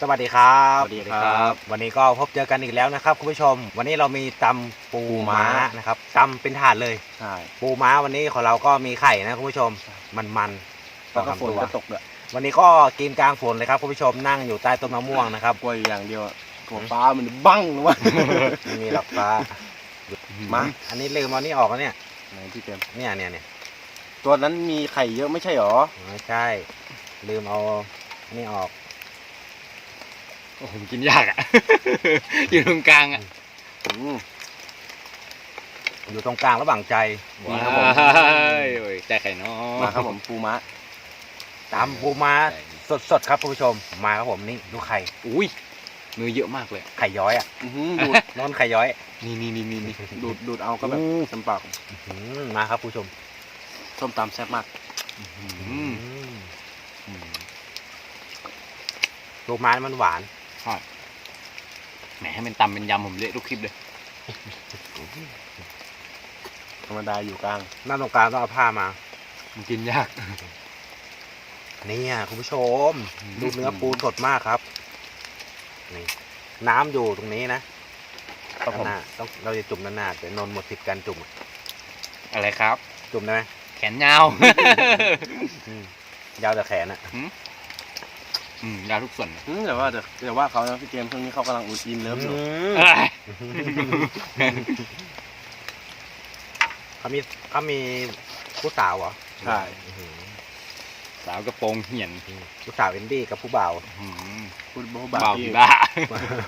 สวัสดีครับสวัสดีครับ วันนี้ก็พบเจอกันอีกแล้วนะครับคุณผู้ชม วันนี้เรามีตำปูม้าม้านะครับตำเป็นถาดเลย ใช่ปูม้าวันนี้ของเราก็มีไข่นะคุณผู้ชม มันมันๆแล้วก็สฝองนตัวก็ตกด้วยวันนี้ก็กินกลางฝนเลยครับคุณผู้ชมนั่งอยู่ใต้ต้นมะม่วงนะครับ กลัวอยู่อย่างเดียวอะกลัวฟ้ามันบั้งนะวะไม่มีหลักฟ้ามา อันนี้ลืมเอานี่ออกแล้วเนี่ย ไหนพี่เต็ม เนี่ยเนี่ยเนี่ยตัวนั้นมีไข่เยอะไม่ใช่หรอไม่ใช่ ลืมเอาอันนี่ออก โอ้โหกินยากอะ อยู่ตรงกลางอะอืมอยู่ตรงกลางระหว่างใจนี่ครับผมโอ้ยแต่ไข่น้อมาครับผมปูม้าตำปูม้าสดๆครับคุณผู้ชม มาครับผมนี่ดูไข่ อุ้ยมือเยอะมากเลย ไข่ย้อยอะอื้อหือดูดนอนไข่ย้อย นี่นี่นี่นี่นี่ดูดดูดเอาก็แบบอู้จำปากอืมมาครับคุณผู้ชมส้มตำแซ่บมาก อือืมมอืมปูม้ามันหวาน แหมให้มันตำเป็นยำผมเละทุกคลิปเลย ธรรมดาอยู่กลาง หน้าตรงกลางต้องเอาผ้ามา มันกินยาก เนี่ยคุณผู้ชมอืม ดูเนื้อปูสดมากครับ นี่ น้ำอยู่ตรงนี้นะครับผมด้านหน้าต้องเราจะจุ่มด้านหน้าแต่นนท์หมดสิทธิ์การจุ่มอะอะไรครับ จุ่มได้ไหมแขนยาว อืมยาวแต่แขนอะ อืมยาวทุกส่วนเลยอืมแต่ว่าแต่แต่ว่าเขานะพี่เจมส์ช่วงนี้เขากำลังอุ่นอินเลิฟอยู่อืมเอ้ยเขามีเขามีผู้สาวเหรอใช่อื้อหือสาวกระโปรงเหี่ยนผู้สาวเอนดี้กับผู้บ่าว อืมพูดโบ๊ะเบาบาผีพี่บ้า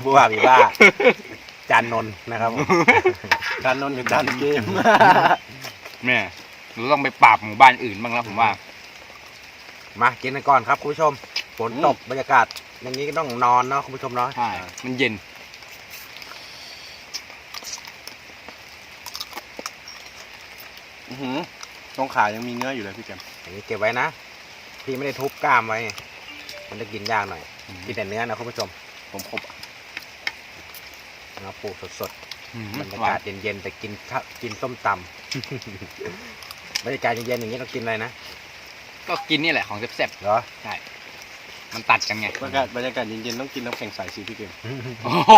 ผู้บ่าวอีบ้า จานนนท์นะครับผมการนอนกับจานเกมแม่เราต้องไปปราบหมู่บ้านอื่นบ้างแล้วผมว่า มากินกันก่อนครับคุณผู้ชม ฝนตกบรรยากาศ อย่างนี้ก็ต้องนอนเนาะคุณผู้ชมเนาะใช่มันเย็น อื้อหือตรงขายังมีเนื้ออยู่เลยพี่เจมส์อย่างนี้เก็บไว้นะพี่ไม่ได้ทุบกล้ามไว้ไงมันจะกินยากหน่อยกินแต่เนื้อนะคุณผู้ชมผมครบอะเนื้อปูสดอืมๆบรรยาหวากาศนเย็นๆแต่กินข้าวกินส้มตำบรรยากาศเย็นๆอย่างนี้ต้องกินอะไรนะก็กินนี่แหละของแซ่บเหรอๆใช่ มันตัดกันไงบรรยากาศบรรยากาศเย็นๆต้องกินน้ำแข็งใสสิพี่เจมส์โอ้โห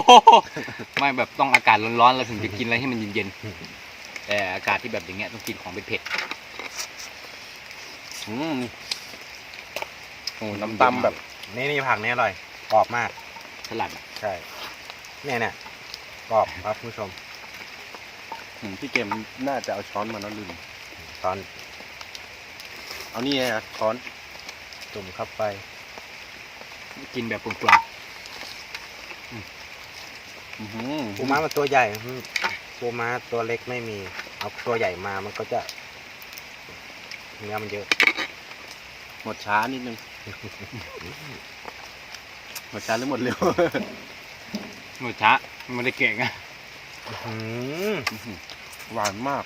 ไม่แบบต้องอากาศร้อนๆเราถึงจะกินอะไรที่มันเย็นๆแต่อากาศที่แบบอย่างเงี้ยต้องกินของเผ็ดอืมนี่โอ้น้ำตำแบบนี่นี่ผักนี่อร่อยกรอบมากๆสลัดอะใช่เนี่ยเนี่ยกรอบครับคุณผู้ชมอืมพี่เกมน่าจะเอาช้อนมาแล้วลืมตอน เอานี่ไงอะช้อนจุ่มเข้าไป กินแบบปรุงอื้อหือปูม้ามันตัวใหญ่อืมปูม้าตัวเล็กไม่มี เอาตัวใหญ่มามันก็จะเนื้อมันเยอะ หมดช้านิดนึง หมดช้าหรือหมดเร็วๆหมดช้ามันไม่ได้เก่งอะอืมอื้อหือหวานมาก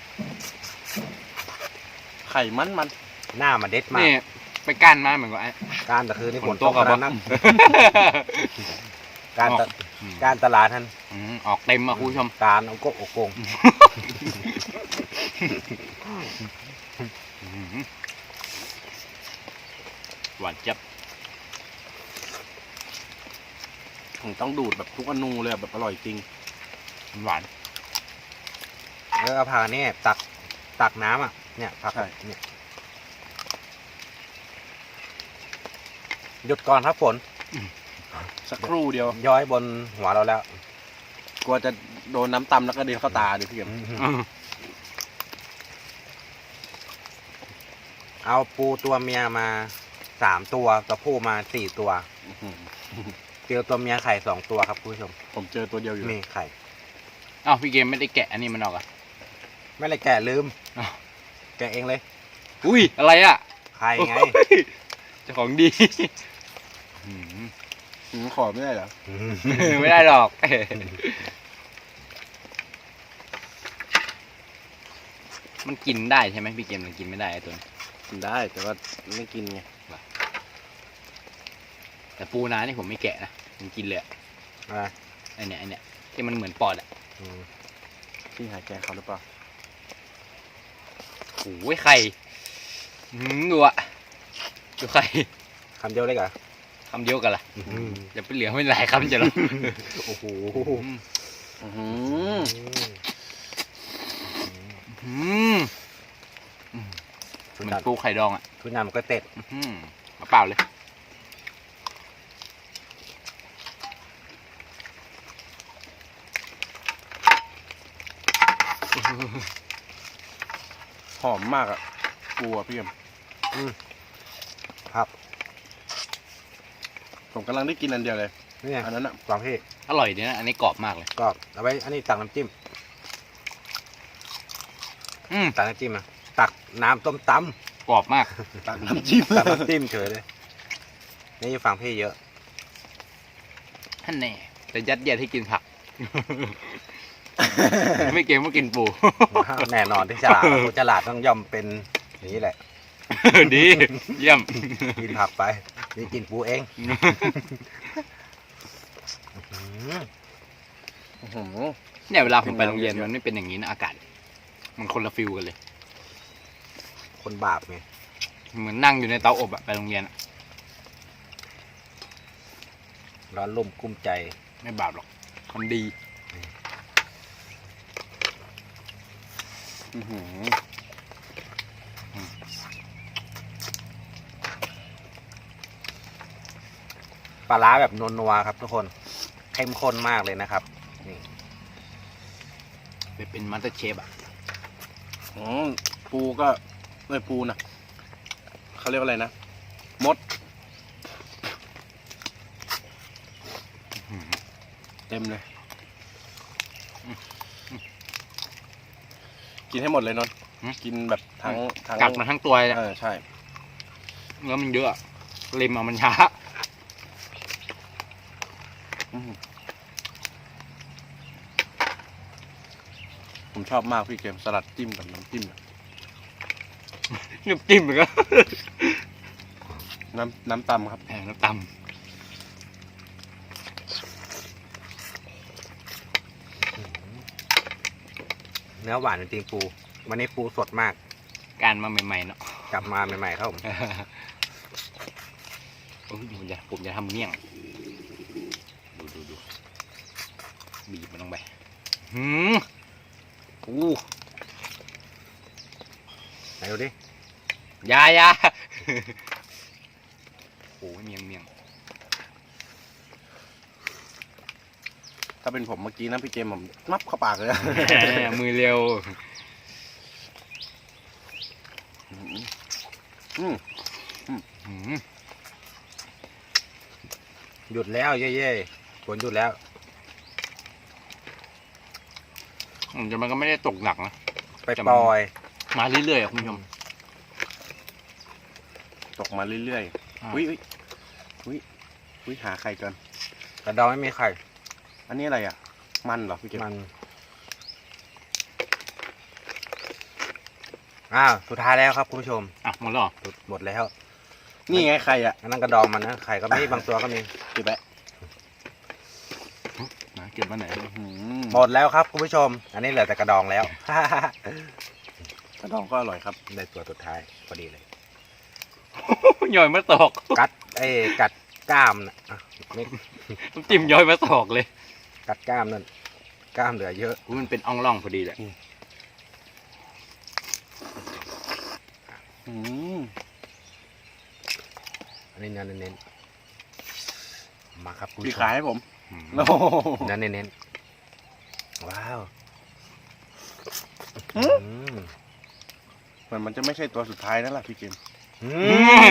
ไข่มันมันหน้ามันเด็ดมากนี่ ไปก้านมาเหมือนกับไอ้การแต่คือนี่ฝนตฝนตกกขอะนาดนั้นการตะอืมการตลาดท่านอืมออกเต็มอะคุณผู้ชม การเอากกอกกงอืมหวานจับผมต้องดูดแบบทุกอนูเลยอะแบบอร่อยจริง หวาน แล้วเอาผักอันนี่ตักตักน้ำอะเนี่ยผักใช่ เนี่ย หยุดก่อนครับฝนสักครู่เดียวย้อยบนหัวเราแล้ว กลัวจะโดนน้ำตำแล้วก็เดียวเข้าตาดิพี่เกมอืมเอาปูตัวเมียมาสามตัวตัวผู้มาสี่ตัวอื้อหือเตียวตัวเมียไข่สองตัวครับคุณผู้ชม ผมเจอตัวเดียวอยู่นี่ไข่อ้าวพี่เกมไม่ได้แกะอันนี้มันออกอะไม่เลยแกะลืมอ้าวแกะเองเลย อุ้ยอะไรอะไข่ไงเจ้าของดี อืมอืมขอไม่ได้เหรอ ไม่ได้หรอก มันกินได้ใช่ไหมพี่เกมมันกินไม่ได้ไอ้ตัวนี้กินได้แต่ว่าไม่กินไงแต่ปูนานี่ผมไม่แกะนะผมกินเลยอะอะไรไอเนี้ยไอเนี้ยที่มันเหมือนปอดอะอืมพี่หายแกงเขาหรือเปล่าโอ้ยไข่อืมดูอะดูไข่คำเดียวเลยเหรอ คำเดียวกันล่ะอื้อหืออย่าไปเหลือไม่หลายคำจะหรอโอ้โหอื้อหืออืมทุเหมืนอนปูไข่ดองอะทุนนำก็เต็ดอืมเอาเปล่าเลยหอมมากอะปูอะพี่เอ็ม ครับ ผมกำลังได้กินอันเดียวเลยนี่ไงอันนั้นอะลองพี่อร่อยดีนะ อันนี้กรอบมากเลย ก็เอาไว้อันนี้ตักน้ำจิ้มอืมตักน้ำจิ้มอะตักน้ำต้มตกรอบมาก ตักน้ำจิ้มำตักน้ำจิ้มเฉยเลยนี่ฟังพี่เยอะ ท่านแน่แต่ยัดเยียดให้กินผัก ไม่เก่งไม่กินปู แน่นอนที่ฉลาดผู้ฉลาดต้องย่อมเป็นอย่างนี้แหละ ดี เยี่ยม กินผักไปนี่กินปูเองอื้ออื้อหือ เนี่ยเวลาผมไปโรงเรียนมันไม่เป็นอย่างนี้นะอากาศ มันคนละฟิลกันเลย คนบาปไงเหมือนนั่งอยู่ในเตาอบอะไปโรงเรียนอะร้อนลุ่มกุ้มใจ ไม่บาปหรอกคนดี อื้อหือ ปลาร้าแบบนัวๆครับทุกคนเข้มข้นมากเลยนะครับ นี่ไปเป็นมาสเตอร์เชฟอะอืมปูก็ไม่ปูนะเขาเรียกว่าอะไรนะ มด เต็มเลย กินให้หมดเลยนนท์กินแบบทั้งทั้งกัดมาทั้งตัวเลยเออะอใช่ เนื้อมันเยอะอะเล็มเอามันช้าอื้อหือ ผมชอบมากพี่เกมสลัดจิ้มกับน้ำจิ้มอะน้ำจิ้มมันก็น้ำน้ำตำครับแหมน้ำตเนื้อหวานจริงๆปู วันนี้ปูสดมากำการมาใหม่ๆเนาะกลับมาใหม่ๆครับผมโอ้ยผมจะผมจะทำเมี่ยง ดูดูดูบีบมันลงไป หืมอู้ไหนดูดิยายาโอ้ยเมี่ยงเมี่ยงถ้าเป็นผมเมื่อกี้นะพี่เกมผมนับเข้าปากเลยแหมมือเร็วอืมอืม หืม หยุดแล้วเย่ๆฝนหยุดแล้ว มันจะมันก็ไม่ได้ตกหนักนะ ไปปล่อย มาเรื่อยๆอะคุณผู้ชม ตกมาเรื่อยอ่า ๆ อุ้ยอุ้ยอุ้ยอุ้ยหาไข่ก่อนกระดองไม่มีไข่ อันนี้อะไรอะ มันเหรอพี่เกมมัน อ้าว สุดท้ายแล้วครับคุณผู้ชม อะหมดแล้วเหรอหมดแล้ว นี่ไงไข่อะ อันนั้นกระดองมันนะ ไข่ก็มี บางตัวก็มี เก็บไว้มา เก็บมาไหนอื้อหือหมดแล้วครับคุณผู้ชม อันนี้เหลือแต่กระดองแล้ว กระดองก็อร่อยครับ ในตัวสุดท้ายพอดีเลย ย่อยมาตอกกัดเอ้ยกัดกล้ามนะอะไม่น้ำจิ้มย่อยมาตอกเลยกัดกล้ามนั่นกล้ามเหลือเยอะ อุ๊ยมันเป็นอ่องร่องพอดีเลยอืมอันนี้เนื้อเน้นๆมาครับคุณพี่ผู้ชมขายให้ผมอืม โอ้โหเนื้อเน้นๆว้าวหือืมมเหมือนมันจะไม่ใช่ตัวสุดท้ายนั่นแหละพี่เกมอื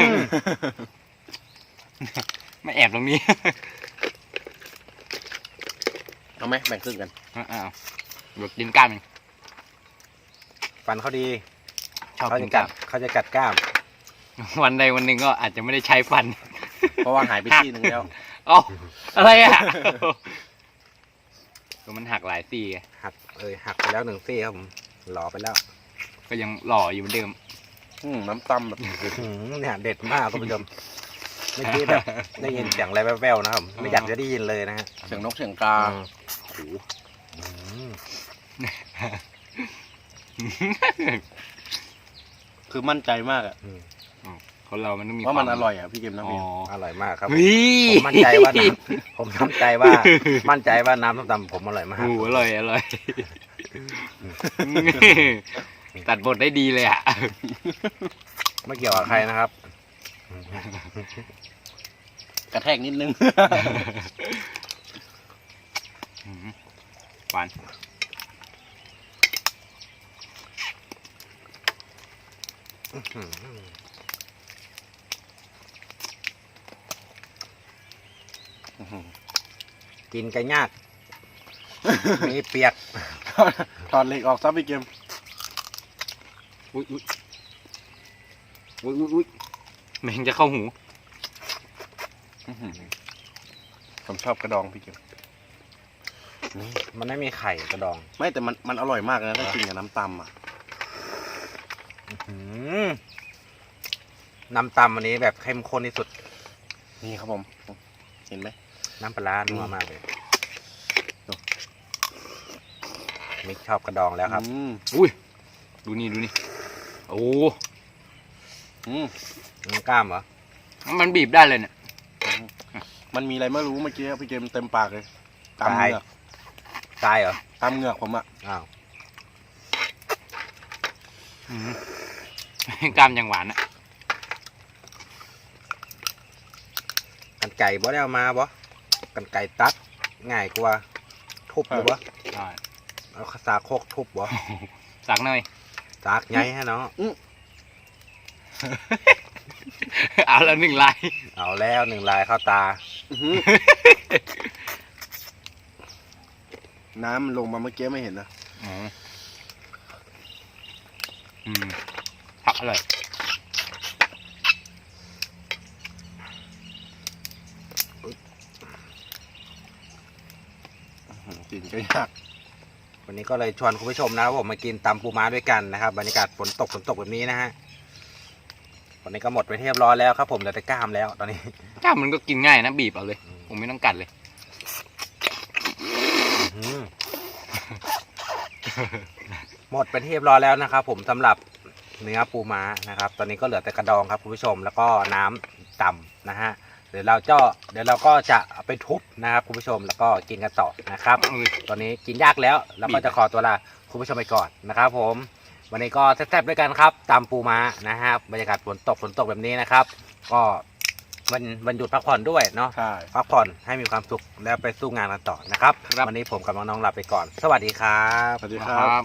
มไม่แอบตรงนี้ เอาไหมแบ่งครึ่งกันอ้าวๆแบบกินกล้ามเองฟันเขาดีชอบเขากิจะนกกัล้าดมเขาจะกัดกล้าม วันใดวันหนึ่งก็อาจจะไม่ได้ใช้ฟัน เพราะว่าหายไปที่หนึ่งแล้วอ๋อ อะไรอะคือมันหักหลายซี่ไงหักเอ้ยหักไปแล้วหนึ่งซี่ครับผมหล่อไปแล้วก็ยังหล่ออยู่เหมือนเดิมอืมน้ำตำแบบอื้อหือเนี่ยเด็ดมากคุณผู้ชมเมื่อกี้แบบได้ยินเสียงอะไรแว่วๆนะครับไม่อยากจะได้ยินเลยนะฮะเสียงนกเสียงกาอืมโอ้โหอืมคือมั่นใจมากอะอืม คนเรามันต้องมีว่ามันควอร่อยอะพี่เกมนะอ๋อพี่อร่อยมากครับเฮ้ยผมมั่นใจว่าน้ำผมมั่นใจว่า มั่นใจว่าน้ำส้มตำผมอร่อยมากโอ้โหอร่อยอร่อย ตัดบทได้ดีเลยอะ ไม่เกี่ยวกับใครนะครับ กระแทกนิดนึง อืมหวาน กินกันยาก มีเปียก ถอดเหล็กออกซะพี่เกมอุ้ยอุ้ยอุ้ยอุ้ยอุ้ยแมงจะเข้าหู ผมชอบกระดองพี่เกมมันไม่มีไข่กระดอง ไม่แต่มันมันอร่อยมากนะถ้ากินกับน้ำตำอะอืมน้ำตำอันนี้แบบเข้มข้นที่สุด นี่ครับผม เห็นไหม น้ำปลาร้านัวมากเลยดูมิกชอบกระดองแล้วครับ อืมอุ้ย ดูนี่ดูนี่ โอ้อืมน้ำกล้ามเหรอ มันบีบได้เลยเนี่ย มันมีอะไรไม่รู้เมื่อกี้พี่เกมเต็มปากเลยตามตายเหงือกตายเหรอตามเหงือกผมอะ อ้าวอืมกล้ามยังหวานอะ กันไก่บ่ได้เอามาบ่ กันไก่ตัดง่ายกว่าทุบหรือบ่ใช่เอาสากโคกทุบบ่สักหน่อย สากใหญ่ฮะเนาะเอาละหนึ่งลาย เอาแล้วหนึ่งลายเข้าตาอื้อหือน้ำมันลงมาเมื่อกี้ไม่เห็นนะอืมอืมผักอร่อย อื้อหือ กินก็ยากวันนี้ก็เลยชวนคุณผู้ชมนะครับผมมากินตำปูม้าด้วยกันนะครับ บรรยากาศฝนตกฝนตกแบบนี้นะฮะวันนี้ก็หมดไปเรียบร้อยแล้วครับ ผมเหลือแต่กล้ามแล้วตอนนี้ กล้ามมันก็กินง่ายนะบีบเอาเลย ผมไม่ต้องกัดเลยอืมหมดไปที่เรียบร้อยแล้วนะครับ ผมสำหรับเนื้อปูม้านะครับ ตอนนี้ก็เหลือแต่กระดองครับคุณผู้ชมแล้วก็น้ำต่ำนะฮะเดี๋ยวเราจะเดี๋ยวเราก็จะเอาไปทุบนะครับคุณผู้ชมแล้วก็กินกันต่อนะครับเอาเลยตอนนี้กินยากแล้วเราก็จะขอตัวลาคุณผู้ชมไปก่อนนะครับ ผม วันนี้ก็แซ่บๆด้วยกันครับตำปูม้านะฮะบรรยากาศฝนตกฝนตกแบบนี้นะครับ ก็วันวันหยุดพักผ่อนด้วยเนาะใช่พักผ่อนให้มีความสุขแล้วไปสู้งานกันต่อนะครับครับ วันนี้ผมกับน้องๆลาไปก่อน สวัสดีครับ สวัสดีคครัรับบ